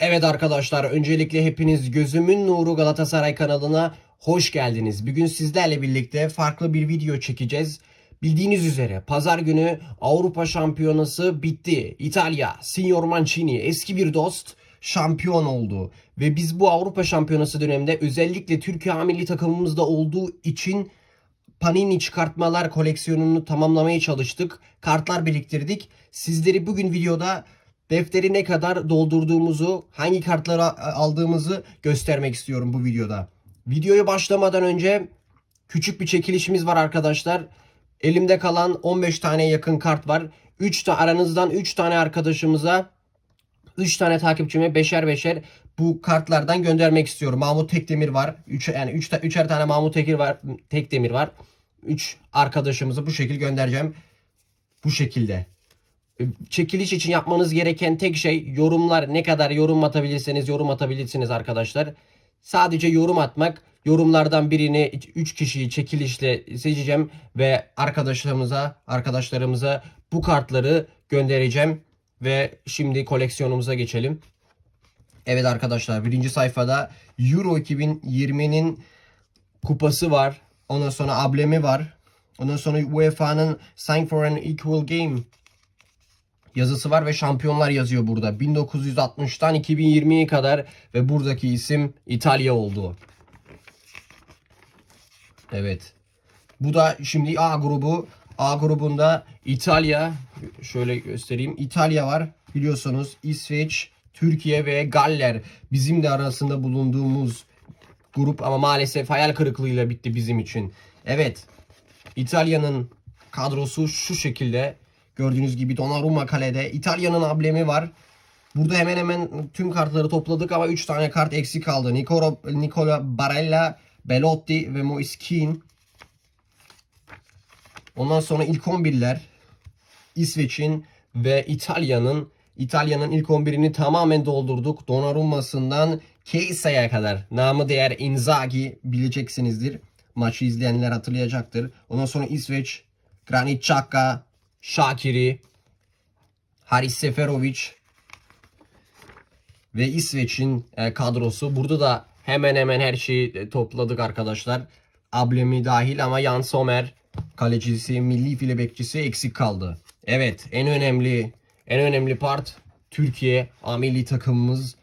Evet arkadaşlar öncelikle hepiniz Gözümün Nuru Galatasaray kanalına hoş geldiniz. Bugün sizlerle birlikte farklı bir video çekeceğiz. Bildiğiniz üzere pazar günü Avrupa Şampiyonası bitti. İtalya, Signor Mancini eski bir dost şampiyon oldu. Ve biz bu Avrupa Şampiyonası döneminde özellikle Türkiye milli takımımızda olduğu için Panini çıkartmalar koleksiyonunu tamamlamaya çalıştık. Kartlar biriktirdik. Sizleri bugün videoda defteri ne kadar doldurduğumuzu, hangi kartları aldığımızı göstermek istiyorum bu videoda. Videoya başlamadan önce küçük bir çekilişimiz var arkadaşlar. Elimde kalan 15 tane yakın kart var. 3 ta aranızdan 3 tane arkadaşımıza 3 tane takipçime beşer beşer bu kartlardan göndermek istiyorum. Mahmut Tekdemir var. 3 yani 3 üçer tane Mahmut Tekir var. Tekdemir var. 3 arkadaşımızı bu şekilde göndereceğim. Bu şekilde. Çekiliş için yapmanız gereken tek şey yorumlar ne kadar yorum atabilirseniz yorum atabilirsiniz arkadaşlar. Sadece yorum atmak. Yorumlardan birini 3 kişiyi çekilişle seçeceğim ve arkadaşlarımıza arkadaşlarımıza bu kartları göndereceğim ve şimdi koleksiyonumuza geçelim. Evet arkadaşlar birinci sayfada Euro 2020'nin kupası var. Ondan sonra ablemi var. Ondan sonra UEFA'nın Sign for an Equal Game yazısı var ve şampiyonlar yazıyor burada. 1960'tan 2020'ye kadar ve buradaki isim İtalya oldu. Evet. Bu da şimdi A grubu. A grubunda İtalya, şöyle göstereyim. İtalya var biliyorsunuz. İsveç, Türkiye ve Galler bizim de arasında bulunduğumuz grup ama maalesef hayal kırıklığıyla bitti bizim için. Evet. İtalya'nın kadrosu şu şekilde. Gördüğünüz gibi Donnarumma kalede. İtalya'nın ablemi var. Burada hemen hemen tüm kartları topladık ama 3 tane kart eksik kaldı. Nicola, Nicola Barella, Belotti ve Moise Kean. Ondan sonra ilk 11'ler İsveç'in ve İtalya'nın İtalya'nın ilk 11'ini tamamen doldurduk. Donnarumma'sından Keisa'ya kadar. Namı değer Inzaghi bileceksinizdir. Maçı izleyenler hatırlayacaktır. Ondan sonra İsveç, Granit Xhaka, Shakiri, Haris Seferovic ve İsveç'in e, kadrosu. Burada da hemen hemen her şeyi e, topladık arkadaşlar. Ablemi dahil ama Jan Sommer kalecisi, milli file bekçisi eksik kaldı. Evet, en önemli en önemli part Türkiye A milli takımımız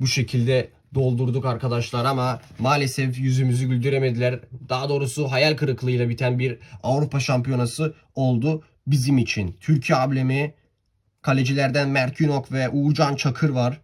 bu şekilde doldurduk arkadaşlar ama maalesef yüzümüzü güldüremediler. Daha doğrusu hayal kırıklığıyla biten bir Avrupa Şampiyonası oldu bizim için. Türkiye ablemi kalecilerden Mert Günok ve Uğurcan Çakır var.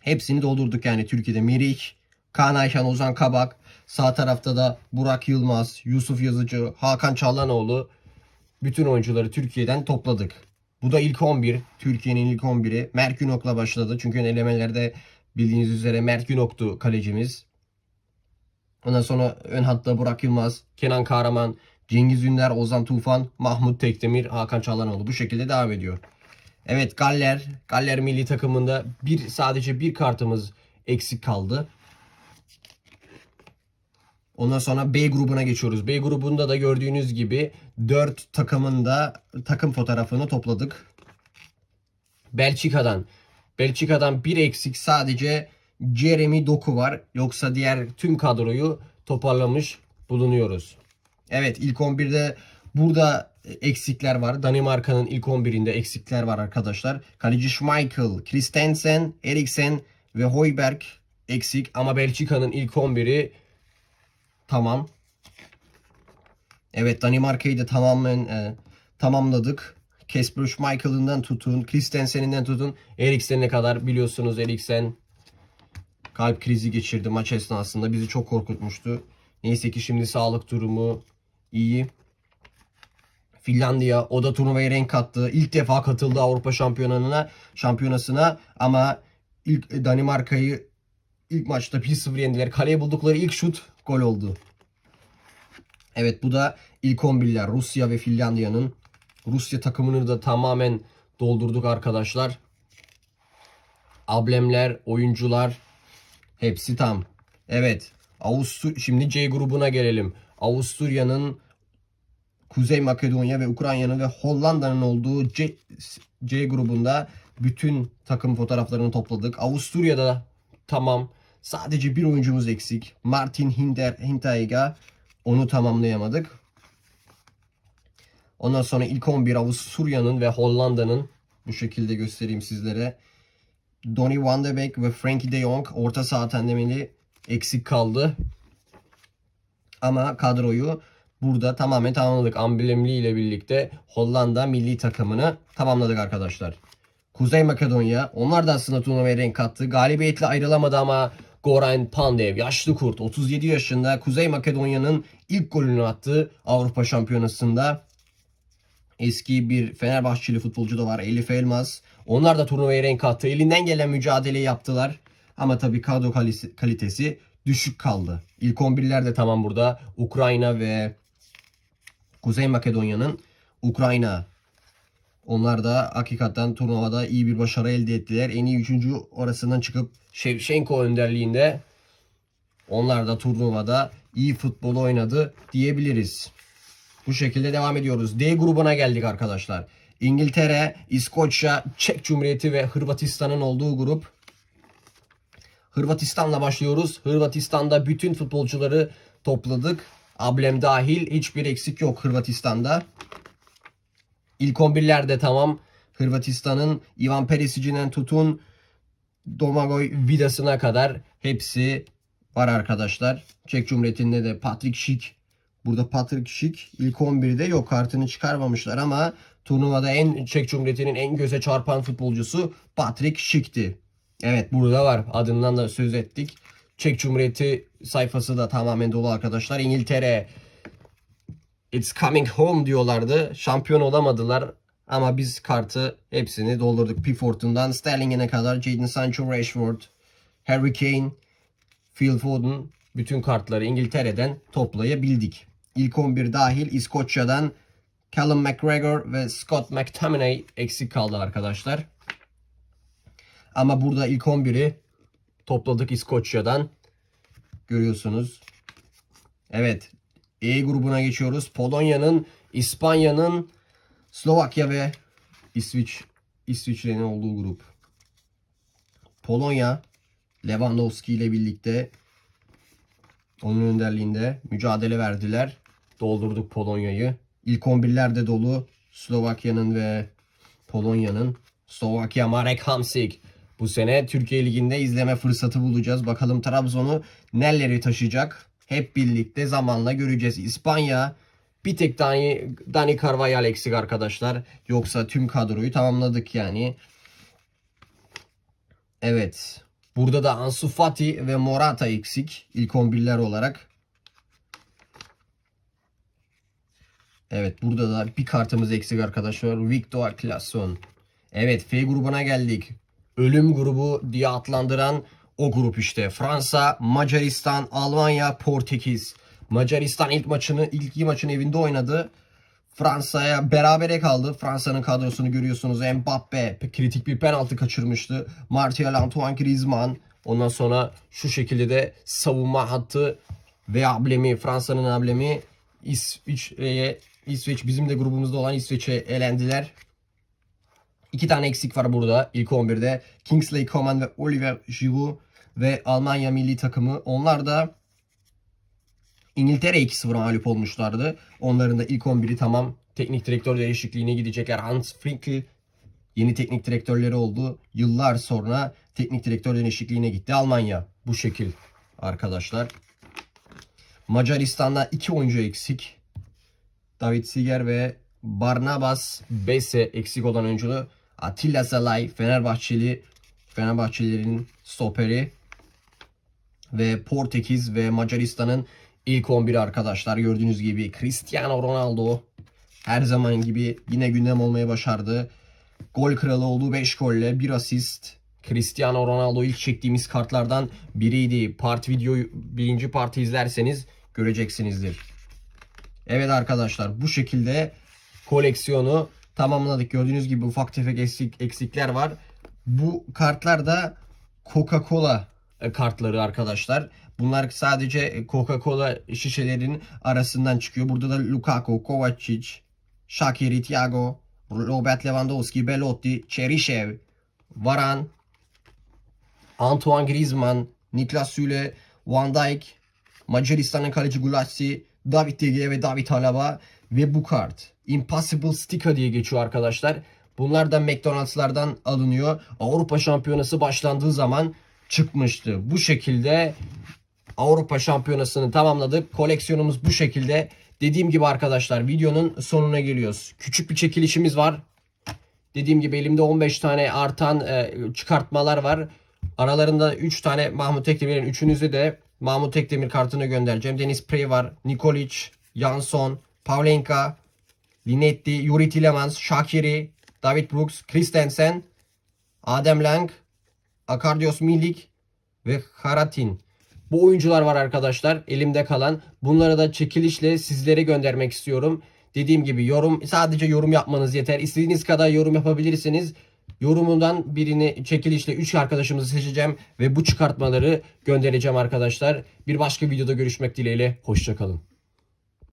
Hepsini doldurduk yani Türkiye'de. Merik, Kaan Ayhan, Ozan Kabak. Sağ tarafta da Burak Yılmaz, Yusuf Yazıcı, Hakan Çağlanoğlu. Bütün oyuncuları Türkiye'den topladık. Bu da ilk 11. Türkiye'nin ilk 11'i. Mert Günok'la başladı. Çünkü elemelerde bildiğiniz üzere Mert Günok'tu kalecimiz. Ondan sonra ön hatta Burak Yılmaz, Kenan Kahraman, Cengiz Ünder, Ozan Tufan, Mahmut Tekdemir, Hakan Çalhanoğlu bu şekilde devam ediyor. Evet Galler, Galler milli takımında bir sadece bir kartımız eksik kaldı. Ondan sonra B grubuna geçiyoruz. B grubunda da gördüğünüz gibi 4 takımın da takım fotoğrafını topladık. Belçika'dan. Belçika'dan bir eksik sadece Jeremy Doku var. Yoksa diğer tüm kadroyu toparlamış bulunuyoruz. Evet ilk 11'de burada eksikler var. Danimarka'nın ilk 11'inde eksikler var arkadaşlar. Kaleci Schmeichel, Christensen, Eriksen ve Hoiberg eksik. Ama Belçika'nın ilk 11'i tamam. Evet Danimarka'yı da tamamen e, tamamladık. Kasper Schmeichel'ından tutun, Christensen'inden tutun, Eriksen'e kadar biliyorsunuz Eriksen kalp krizi geçirdi maç esnasında. Bizi çok korkutmuştu. Neyse ki şimdi sağlık durumu iyi. Finlandiya o da turnuvaya renk kattı. İlk defa katıldı Avrupa Şampiyonası'na, şampiyonasına ama ilk Danimarka'yı ilk maçta 1-0 yendiler. Kaleye buldukları ilk şut gol oldu. Evet bu da ilk 11'ler Rusya ve Finlandiya'nın. Rusya takımını da tamamen doldurduk arkadaşlar. Ablemler, oyuncular hepsi tam. Evet. Avustur şimdi C grubuna gelelim. Avusturya'nın Kuzey Makedonya ve Ukrayna'nın ve Hollanda'nın olduğu C, C grubunda bütün takım fotoğraflarını topladık. Avusturya'da tamam. Sadece bir oyuncumuz eksik. Martin Hinter, Hinteregger. Onu tamamlayamadık. Ondan sonra ilk 11 Avusturya'nın ve Hollanda'nın bu şekilde göstereyim sizlere. Donny van de Beek ve Frankie de Jong orta saha tandemini eksik kaldı. Ama kadroyu burada tamamen tamamladık. Amblemli ile birlikte Hollanda milli takımını tamamladık arkadaşlar. Kuzey Makedonya onlar da aslında turnuvaya renk kattı. Galibiyetle ayrılamadı ama Goran Pandev yaşlı kurt 37 yaşında Kuzey Makedonya'nın ilk golünü attı Avrupa Şampiyonası'nda. Eski bir Fenerbahçeli futbolcu da var Elif Elmas. Onlar da turnuvaya renk kattı. Elinden gelen mücadeleyi yaptılar. Ama tabii kadro kalitesi düşük kaldı. İlk 11'ler de tamam burada. Ukrayna ve Kuzey Makedonya'nın Ukrayna onlar da hakikaten turnuvada iyi bir başarı elde ettiler. En iyi üçüncü arasından çıkıp Shevchenko önderliğinde onlar da turnuvada iyi futbol oynadı diyebiliriz. Bu şekilde devam ediyoruz. D grubuna geldik arkadaşlar. İngiltere, İskoçya, Çek Cumhuriyeti ve Hırvatistan'ın olduğu grup. Hırvatistan'la başlıyoruz. Hırvatistan'da bütün futbolcuları topladık. Ablem dahil hiçbir eksik yok Hırvatistan'da. İlk 11'lerde tamam. Hırvatistan'ın Ivan Perisic'inden tutun Domagoj Vidas'ına kadar hepsi var arkadaşlar. Çek Cumhuriyeti'nde de Patrick Schick. Burada Patrick Schick ilk 11'de yok kartını çıkarmamışlar ama turnuvada en Çek Cumhuriyeti'nin en göze çarpan futbolcusu Patrick Schick'ti. Evet burada var. Adından da söz ettik. Çek Cumhuriyeti sayfası da tamamen dolu arkadaşlar. İngiltere It's coming home diyorlardı. Şampiyon olamadılar. Ama biz kartı hepsini doldurduk. Pickford'undan Sterling'ine kadar Jadon Sancho, Rashford, Harry Kane, Phil Foden bütün kartları İngiltere'den toplayabildik. İlk 11 dahil İskoçya'dan Callum McGregor ve Scott McTominay eksik kaldı arkadaşlar. Ama burada ilk 11'i topladık İskoçya'dan. Görüyorsunuz. Evet. E grubuna geçiyoruz. Polonya'nın, İspanya'nın, Slovakya ve İsviç İsviçre'nin olduğu grup. Polonya Lewandowski ile birlikte onun önderliğinde mücadele verdiler. Doldurduk Polonya'yı. İlk 11'ler de dolu. Slovakya'nın ve Polonya'nın. Slovakya Marek Hamsik. Bu sene Türkiye Ligi'nde izleme fırsatı bulacağız. Bakalım Trabzon'u neleri taşıyacak. Hep birlikte zamanla göreceğiz. İspanya bir tek Dani, Dani Carvajal eksik arkadaşlar. Yoksa tüm kadroyu tamamladık yani. Evet. Burada da Ansu Fati ve Morata eksik. İlk 11'ler olarak. Evet burada da bir kartımız eksik arkadaşlar. Victor Claesson. Evet F grubuna geldik. Ölüm grubu diye adlandıran o grup işte. Fransa, Macaristan, Almanya, Portekiz. Macaristan ilk maçını ilk maçını evinde oynadı. Fransa'ya berabere kaldı. Fransa'nın kadrosunu görüyorsunuz. Mbappe kritik bir penaltı kaçırmıştı. Martial Antoine Griezmann. Ondan sonra şu şekilde de savunma hattı ve ablemi Fransa'nın ablemi İsviçre'ye İsveç bizim de grubumuzda olan İsveç'e elendiler. İki tane eksik var burada ilk 11'de. Kingsley Coman ve Oliver Giroud ve Almanya milli takımı. Onlar da İngiltere 2-0 mağlup olmuşlardı. Onların da ilk 11'i tamam. Teknik direktör değişikliğine gidecekler. Hans Flick yeni teknik direktörleri oldu. Yıllar sonra teknik direktör değişikliğine gitti Almanya. Bu şekil arkadaşlar. Macaristan'da iki oyuncu eksik. David Siger ve Barnabas Bese eksik olan oyuncu. Atilla Salay Fenerbahçeli Fenerbahçelilerin stoperi ve Portekiz ve Macaristan'ın ilk 11 arkadaşlar gördüğünüz gibi Cristiano Ronaldo her zaman gibi yine gündem olmaya başardı. Gol kralı olduğu 5 golle 1 asist. Cristiano Ronaldo ilk çektiğimiz kartlardan biriydi. Part videoyu birinci parti izlerseniz göreceksinizdir. Evet arkadaşlar bu şekilde koleksiyonu tamamladık. Gördüğünüz gibi ufak tefek eksik, eksikler var. Bu kartlar da Coca-Cola e, kartları arkadaşlar. Bunlar sadece Coca-Cola şişelerin arasından çıkıyor. Burada da Lukaku, Kovacic, Shaqiri, Thiago, Robert Lewandowski, Belotti, Cheryshev, Varane, Antoine Griezmann, Niklas Süle, Van Dijk, Macaristan'ın kaleci Gulassi, David De Gea ve David Alaba ve bu kart. Impossible Sticker diye geçiyor arkadaşlar. Bunlar da McDonald'slardan alınıyor. Avrupa Şampiyonası başlandığı zaman çıkmıştı. Bu şekilde Avrupa Şampiyonası'nı tamamladık. Koleksiyonumuz bu şekilde. Dediğim gibi arkadaşlar videonun sonuna geliyoruz. Küçük bir çekilişimiz var. Dediğim gibi elimde 15 tane artan e, çıkartmalar var. Aralarında 3 tane Mahmut Tekdemir'in üçünüzü de Mahmut Tekdemir kartını göndereceğim. Deniz Prey var, Nikolic, Jansson, Pavlenka, Linetti, Yuri Tillemans, Shakiri, David Brooks, Christensen, Adem Lang, Akardios Milik ve Haratin. Bu oyuncular var arkadaşlar elimde kalan. Bunları da çekilişle sizlere göndermek istiyorum. Dediğim gibi yorum sadece yorum yapmanız yeter. İstediğiniz kadar yorum yapabilirsiniz. Yorumundan birini çekilişle 3 arkadaşımızı seçeceğim ve bu çıkartmaları göndereceğim arkadaşlar. Bir başka videoda görüşmek dileğiyle. Hoşçakalın.